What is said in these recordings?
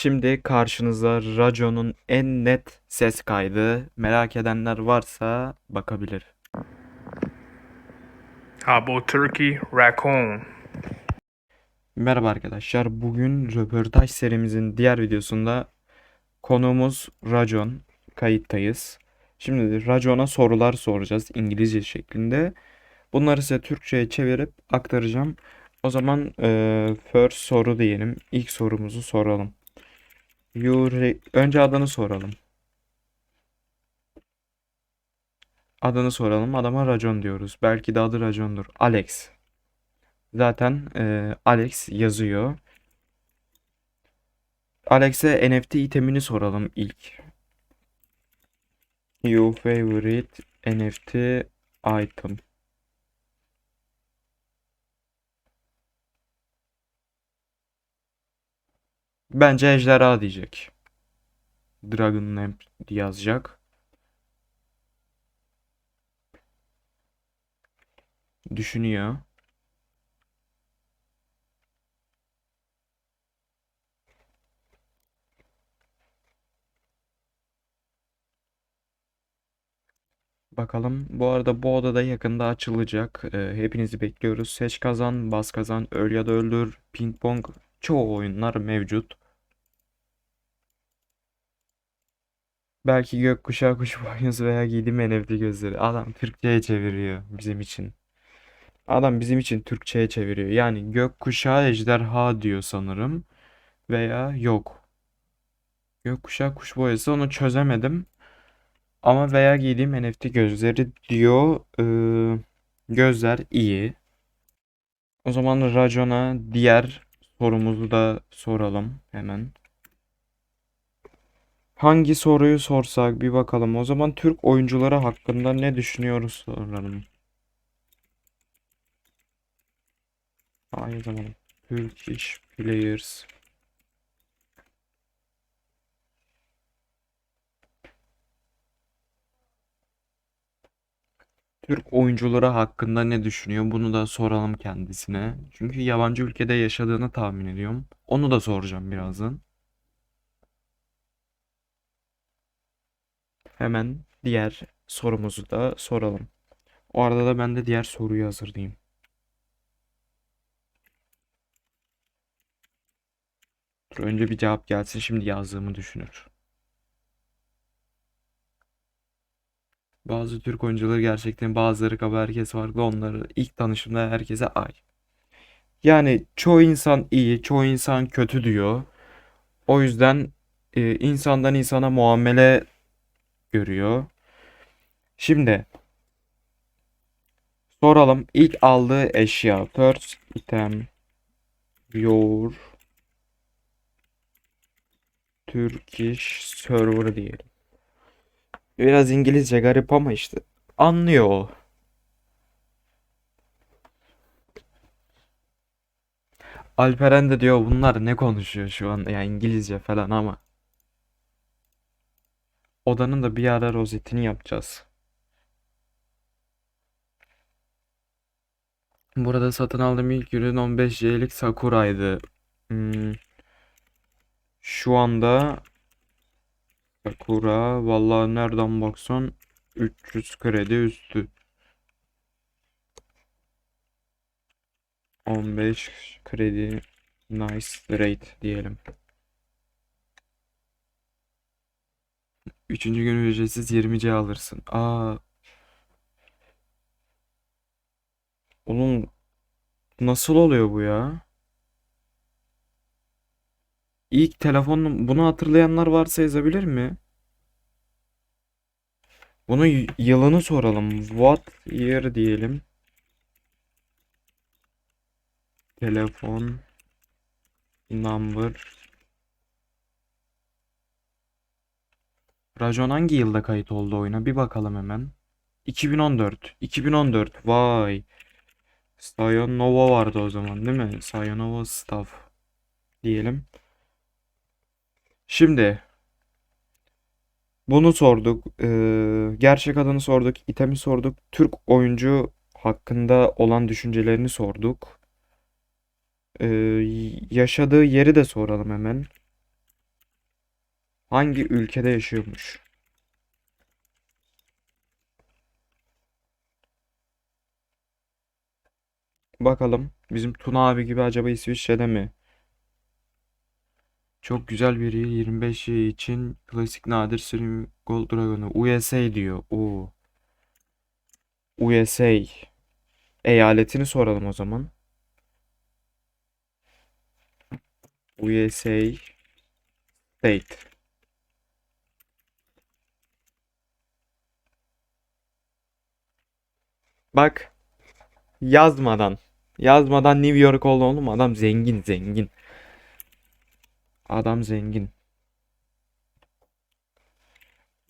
Şimdi karşınızda Racon'un en net ses kaydı. Merak edenler varsa bakabilir. Abo turkey raccoon. Merhaba arkadaşlar. Bugün röportaj serimizin diğer videosunda konuğumuz Racon. Kayıttayız. Şimdi Racon'a sorular soracağız İngilizce şeklinde. Bunları size Türkçe'ye çevirip aktaracağım. O zaman eee, first soru diyelim. İlk sorumuzu soralım. You re- Önce adını soralım. Adını soralım. Adama Racon diyoruz. Belki de adı Racon'dur. Alex. Zaten eee, Alex yazıyor. Alex'e NFT itemini soralım ilk. Your favorite NFT item. Bence ejderha diyecek. Dragon Lamp yazacak. Düşünüyor. Bakalım. Bu arada bu odada yakında açılacak. Ee, hepinizi bekliyoruz. Seç kazan, bas kazan, öl ya da öldür, ping pong. Çoğu oyunlar mevcut. Belki gökkuşağı kuş boynuzu veya giydiğim NFT gözleri. Adam Türkçe'ye çeviriyor bizim için. Adam bizim için Türkçe'ye çeviriyor. Yani gökkuşağı ejderha diyor sanırım. Veya yok. Gökkuşağı kuş boyası onu çözemedim. Ama veya giydiğim NFT gözleri diyor. Ee, gözler iyi. O zaman Racon'a diğer sorumuzu da soralım hemen. Hangi soruyu sorsak bir bakalım. O zaman Türk oyuncuları hakkında ne düşünüyoruz soralım. Aynı zaman Turkish players. Türk oyuncuları hakkında ne düşünüyor? Bunu da soralım kendisine. Çünkü yabancı ülkede yaşadığını tahmin ediyorum. Onu da soracağım birazdan. Hemen diğer sorumuzu da soralım. O arada da ben de diğer soruyu hazırlayayım. Dur önce bir cevap gelsin şimdi yazdığımı düşünür. Bazı Türk oyuncuları gerçekten bazıları kaba herkes farklı onları ilk tanışımda herkese ay. Yani çoğu insan iyi, çoğu insan kötü diyor. O yüzden e, insandan insana muamele görüyor. Şimdi soralım ilk aldığı eşya first item your Turkish server diyelim. Biraz İngilizce garip ama işte anlıyor o. Alperen de diyor bunlar ne konuşuyor şu an ya İngilizce falan ama odanın da bir ara rozetini yapacağız. Burada satın aldığım ilk ürün 15C'lik Sakura'ydı. Hmm, Şu anda Sakura vallahi nereden baksan 300 kredi üstü. 15 kredi nice rate diyelim. Üçüncü gün ücretsiz 20C alırsın. Aa, oğlum nasıl oluyor bu ya? İlk telefon bunu hatırlayanlar varsa yazabilir mi? Bunu y- yılını soralım. What year diyelim. Telefon number. Rajon hangi yılda kayıt oldu oyuna? Bir bakalım hemen. 2014. 2014. Vay. Sayonova vardı o zaman değil mi? Sayonova Staff diyelim. Şimdi bunu sorduk. Ee, gerçek adını sorduk. itemi sorduk. Türk oyuncu hakkında olan düşüncelerini sorduk. Ee, yaşadığı yeri de soralım hemen. Hangi ülkede yaşıyormuş? Bakalım bizim Tuna abi gibi acaba İsviçre'de mi? Çok güzel bir yıl 25 yıl için klasik nadir sürüm Gold Dragon'u USA diyor. Oo. USA. Eyaletini soralım o zaman. USA State. Bak yazmadan yazmadan New York oldu oğlum adam zengin zengin. Adam zengin.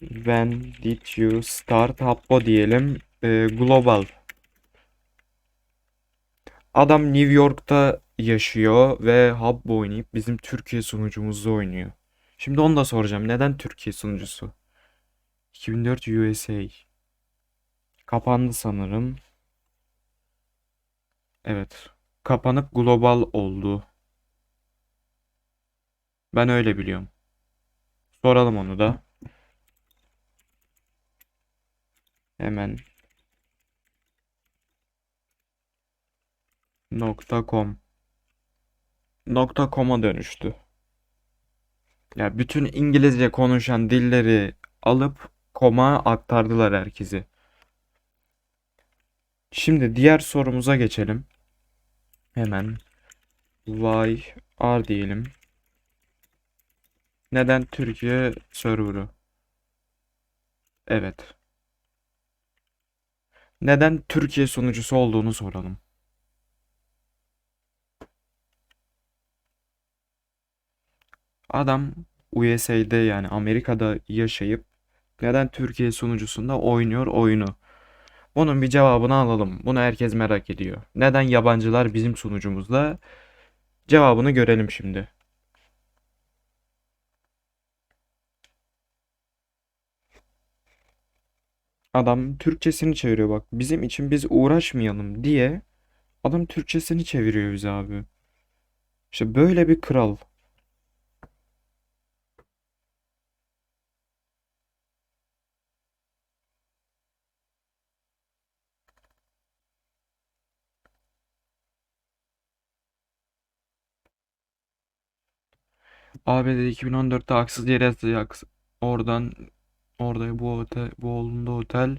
When did you start Habbo diyelim. Ee, global. Adam New York'ta yaşıyor ve Habbo oynayıp bizim Türkiye sunucumuzda oynuyor. Şimdi onu da soracağım. Neden Türkiye sunucusu? 2004 USA. Kapandı sanırım. Evet. Kapanıp global oldu. Ben öyle biliyorum. Soralım onu da. Hemen. Com. Com'a dönüştü. Ya bütün İngilizce konuşan dilleri alıp com'a aktardılar herkesi. Şimdi diğer sorumuza geçelim. Hemen why are diyelim. Neden Türkiye server'ı? Evet. Neden Türkiye sunucusu olduğunu soralım. Adam USA'de yani Amerika'da yaşayıp neden Türkiye sunucusunda oynuyor oyunu? Bunun bir cevabını alalım. Bunu herkes merak ediyor. Neden yabancılar bizim sunucumuzda? Cevabını görelim şimdi. Adam Türkçesini çeviriyor bak. Bizim için biz uğraşmayalım diye adam Türkçesini çeviriyor bize abi. İşte böyle bir kral. ABD 2014'te haksız yere oradan orada bu otel bu olduğunda otel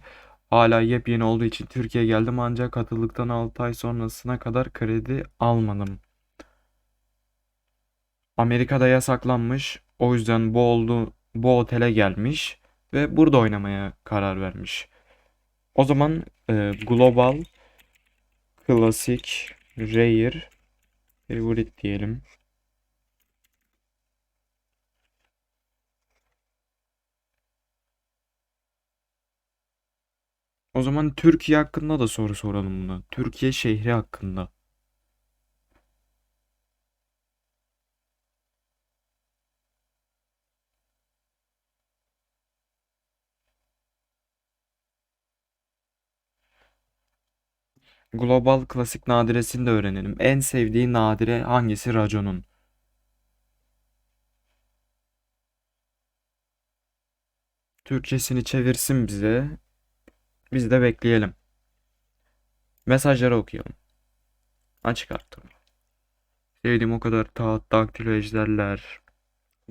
hala yepyeni olduğu için Türkiye'ye geldim ancak katıldıktan 6 ay sonrasına kadar kredi almadım. Amerika'da yasaklanmış. O yüzden bu oldu bu otele gelmiş ve burada oynamaya karar vermiş. O zaman e, Global Classic Rare Favorite diyelim. O zaman Türkiye hakkında da soru soralım buna. Türkiye şehri hakkında. Global klasik nadiresini de öğrenelim. En sevdiği nadire hangisi raconun? Türkçesini çevirsin bize. Biz de bekleyelim. Mesajları okuyalım. Açık arttırma. Sevdiğim o kadar taht, daktilo ejderler.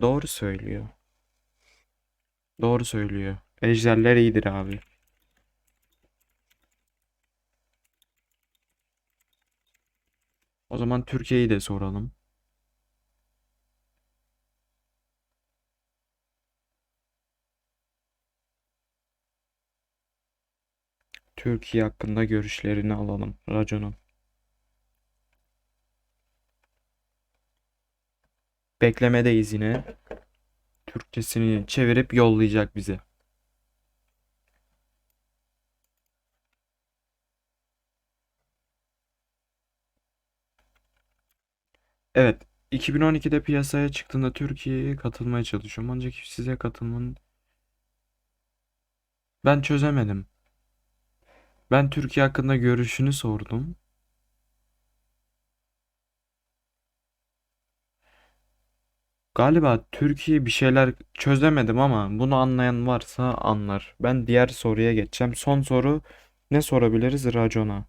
Doğru söylüyor. Doğru söylüyor. Ejderler iyidir abi. O zaman Türkiye'yi de soralım. Türkiye hakkında görüşlerini alalım. Raconun. Beklemedeyiz yine. Türkçesini çevirip yollayacak bize. Evet, 2012'de piyasaya çıktığında Türkiye'ye katılmaya çalışıyorum. Ancak size katılmanın ben çözemedim. Ben Türkiye hakkında görüşünü sordum. Galiba Türkiye bir şeyler çözemedim ama bunu anlayan varsa anlar. Ben diğer soruya geçeceğim. Son soru ne sorabiliriz racona?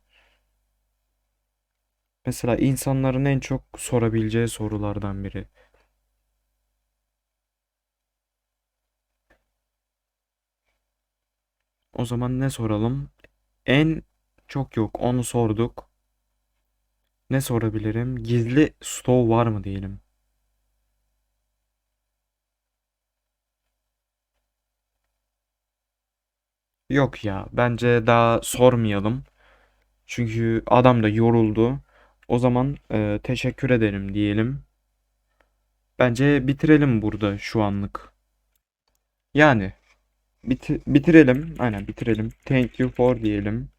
Mesela insanların en çok sorabileceği sorulardan biri. O zaman ne soralım? En çok yok onu sorduk. Ne sorabilirim? Gizli stov var mı diyelim. Yok ya bence daha sormayalım. Çünkü adam da yoruldu. O zaman e, teşekkür ederim diyelim. Bence bitirelim burada şu anlık. Yani biti- bitirelim. Aynen bitirelim. Thank you for diyelim.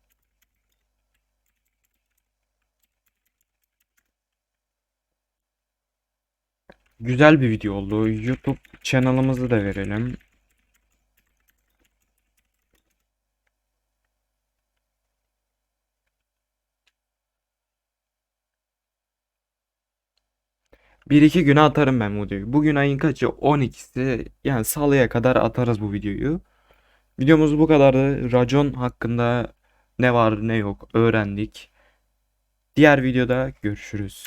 Güzel bir video oldu. YouTube kanalımızı da verelim. Bir iki güne atarım ben bu videoyu. Bugün ayın kaçı? 12'si. Yani salıya kadar atarız bu videoyu. Videomuz bu kadardı. Racon hakkında ne var ne yok öğrendik. Diğer videoda görüşürüz.